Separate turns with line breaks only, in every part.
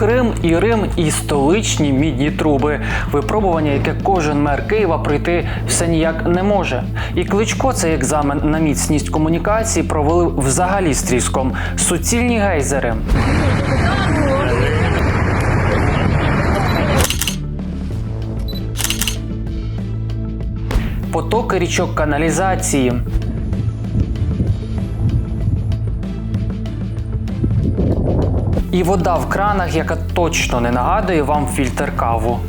Крим, і Рим, і столичні мідні труби. Випробування, яке кожен мер Києва пройти все ніяк не може. І Кличко цей екзамен на міцність комунікації провалив взагалі з тріском. Суцільні гейзери. Потоки річок каналізації. І вода в кранах, яка точно не нагадує вам фільтр каву.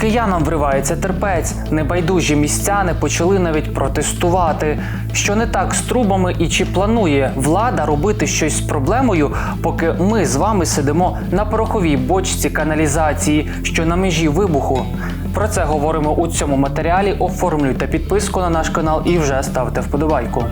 Киянам вривається терпець. Небайдужі містяни почали навіть протестувати. Що не так з трубами і чи планує влада робити щось з проблемою, поки ми з вами сидимо на пороховій бочці каналізації, що на межі вибуху. Про це говоримо у цьому матеріалі. Оформлюйте підписку на наш канал і вже ставте вподобайку.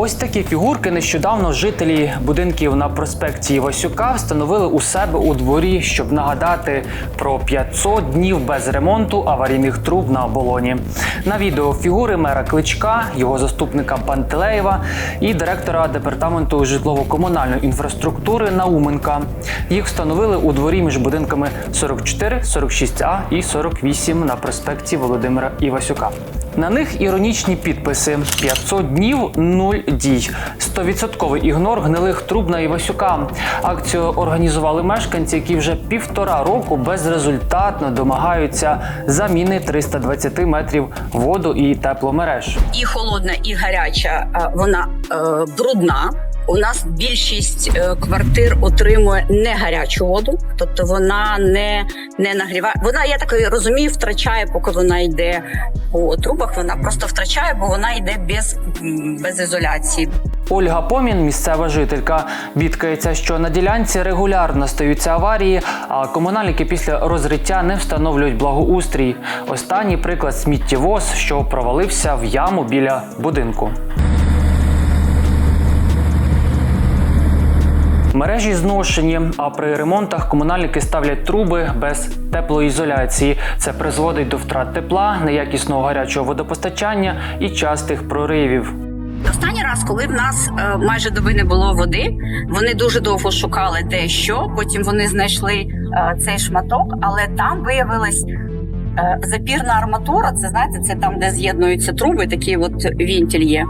Ось такі фігурки нещодавно жителі будинків на проспекті Івасюка встановили у себе у дворі, щоб нагадати про 500 днів без ремонту аварійних труб на оболоні. На відео фігури мера Кличка, його заступника Пантелеєва і директора департаменту житлово-комунальної інфраструктури Науменка. Їх встановили у дворі між будинками 44, 46А і 48 на проспекті Володимира Івасюка. На них іронічні підписи: 500 днів, нуль дій. 100% ігнор гнилих труб на Івасюка. Акцію організували мешканці, які вже півтора року безрезультатно домагаються заміни 320 метрів воду і тепломереж.
і холодна, і гаряча, вона е, брудна. У нас більшість е, квартир отримує не гарячу воду, тобто вона не, не нагріває. Вона, я так розумію, втрачає, поки вона йде по трубах. Вона просто втрачає, бо вона йде без, без ізоляції.
Ольга Помін, місцева жителька, бідкається, що на ділянці регулярно стаються аварії, а комунальники після розриття не встановлюють благоустрій. Останній приклад сміттєвоз, що провалився в яму біля будинку. Мережі зношені, а при ремонтах комунальники ставлять труби без теплоізоляції. Це призводить до втрат тепла, неякісного гарячого водопостачання і частих проривів.
Останній раз, коли в нас е, майже доби не було води, вони дуже довго шукали де що. Потім вони знайшли е, цей шматок, але там виявилась е, запірна арматура. Це знаєте, це там, де з'єднуються труби, такі от вінтіль є.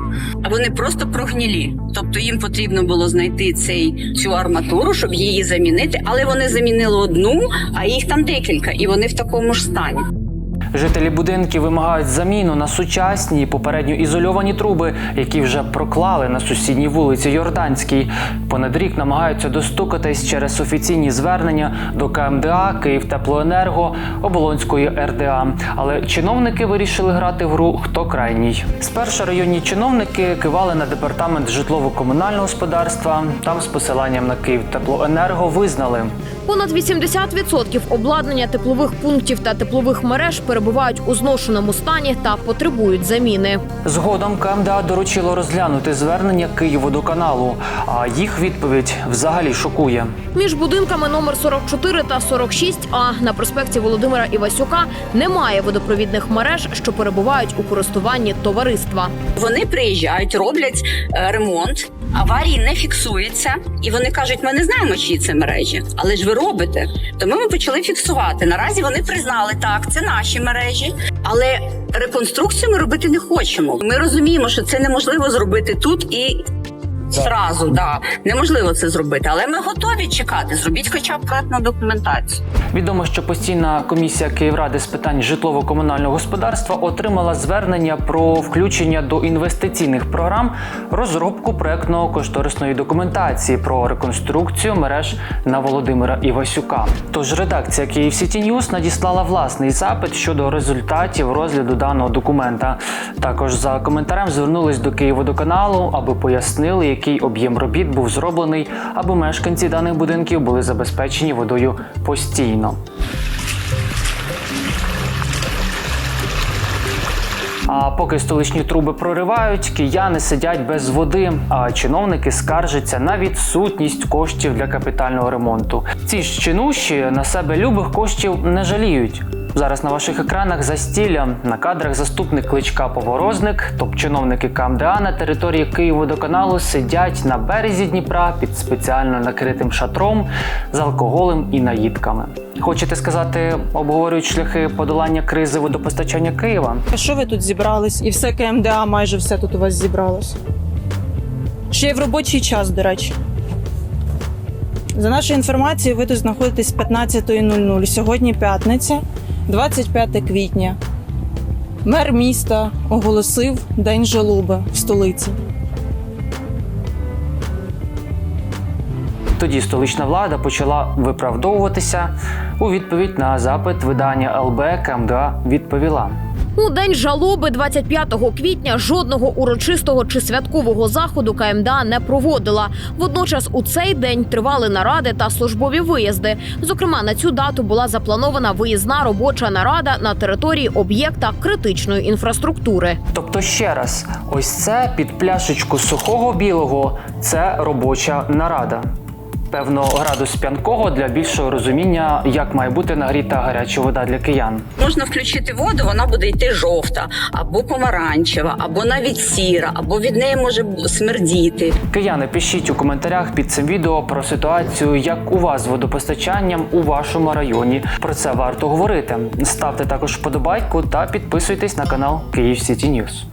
Вони просто прогнілі. Тобто їм потрібно було знайти цей цю арматуру, щоб її замінити. Але вони замінили одну, а їх там декілька, і вони в такому ж стані.
Жителі будинків вимагають заміну на сучасні попередньо ізольовані труби, які вже проклали на сусідній вулиці Йорданській. Понад рік намагаються достукатись через офіційні звернення до КМДА, Київтеплоенерго, Оболонської РДА. Але чиновники вирішили грати в гру хто крайній. Спершу районні чиновники кивали на департамент житлово-комунального господарства. Там з посиланням на Київтеплоенерго визнали.
Понад 80% обладнання теплових пунктів та теплових мереж перебувають у зношеному стані та потребують заміни.
Згодом КМДА доручило розглянути звернення Київводоканалу, а їх відповідь взагалі шокує.
Між будинками номер 44 та 46А на проспекті Володимира Івасюка немає водопровідних мереж, що перебувають у користуванні товариства.
Вони приїжджають, роблять е, ремонт. Аварії не фіксуються, і вони кажуть: ми не знаємо, чиї це мережі, але ж ви робите. Тому ми почали фіксувати. Наразі вони признали, так, це наші мережі, але реконструкцію ми робити не хочемо. Ми розуміємо, що це неможливо зробити тут і. Зразу, да неможливо це зробити, але ми готові чекати. Зробіть хоча б проектну документацію.
Відомо, що постійна комісія Київради з питань житлово-комунального господарства отримала звернення про включення до інвестиційних програм розробку проектно-кошторисної документації про реконструкцію мереж на Володимира Івасюка. Тож редакція Київ Сіті Ньюс надіслала власний запит щодо результатів розгляду даного документа. Також за коментарем звернулись до Київводоканалу, аби пояснили, який об'єм робіт був зроблений, аби мешканці даних будинків були забезпечені водою постійно. А поки столичні труби проривають, кияни сидять без води, а чиновники скаржаться на відсутність коштів для капітального ремонту. Ці ж чинуші на себе любих коштів не жаліють. Зараз на ваших екранах застілля на кадрах заступник кличка Поворозник, топ-чиновники КМДА на території Київводоканалу сидять на березі Дніпра під спеціально накритим шатром з алкоголем і наїдками. Хочете сказати, обговорюють шляхи подолання кризи водопостачання Києва?
А Що ви тут зібрались? І все КМДА, майже все тут у вас зібралось. Ще й в робочий час, до речі. За нашою інформацією, ви тут знаходитесь з 15.00. Сьогодні п'ятниця, 25 квітня. Мер міста оголосив День жалоби в столиці.
Тоді столична влада почала виправдовуватися. У відповідь на запит видання ЛБ КМДА відповіла.
У день жалоби 25 квітня жодного урочистого чи святкового заходу КМДА не проводила. Водночас у цей день тривали наради та службові виїзди. Зокрема, на цю дату була запланована виїзна робоча нарада на території об'єкта критичної інфраструктури.
Тобто, ще раз, ось це під пляшечку сухого білого це робоча нарада. Певно, градус п'янкого для більшого розуміння, як має бути нагріта гаряча вода для киян.
Можна включити воду, вона буде йти жовта, або помаранчева, або навіть сіра, або від неї може смердіти.
Кияни, пишіть у коментарях під цим відео про ситуацію, як у вас з водопостачанням у вашому районі. Про це варто говорити. Ставте також вподобайку та підписуйтесь на канал Київ Сіті Ньюс.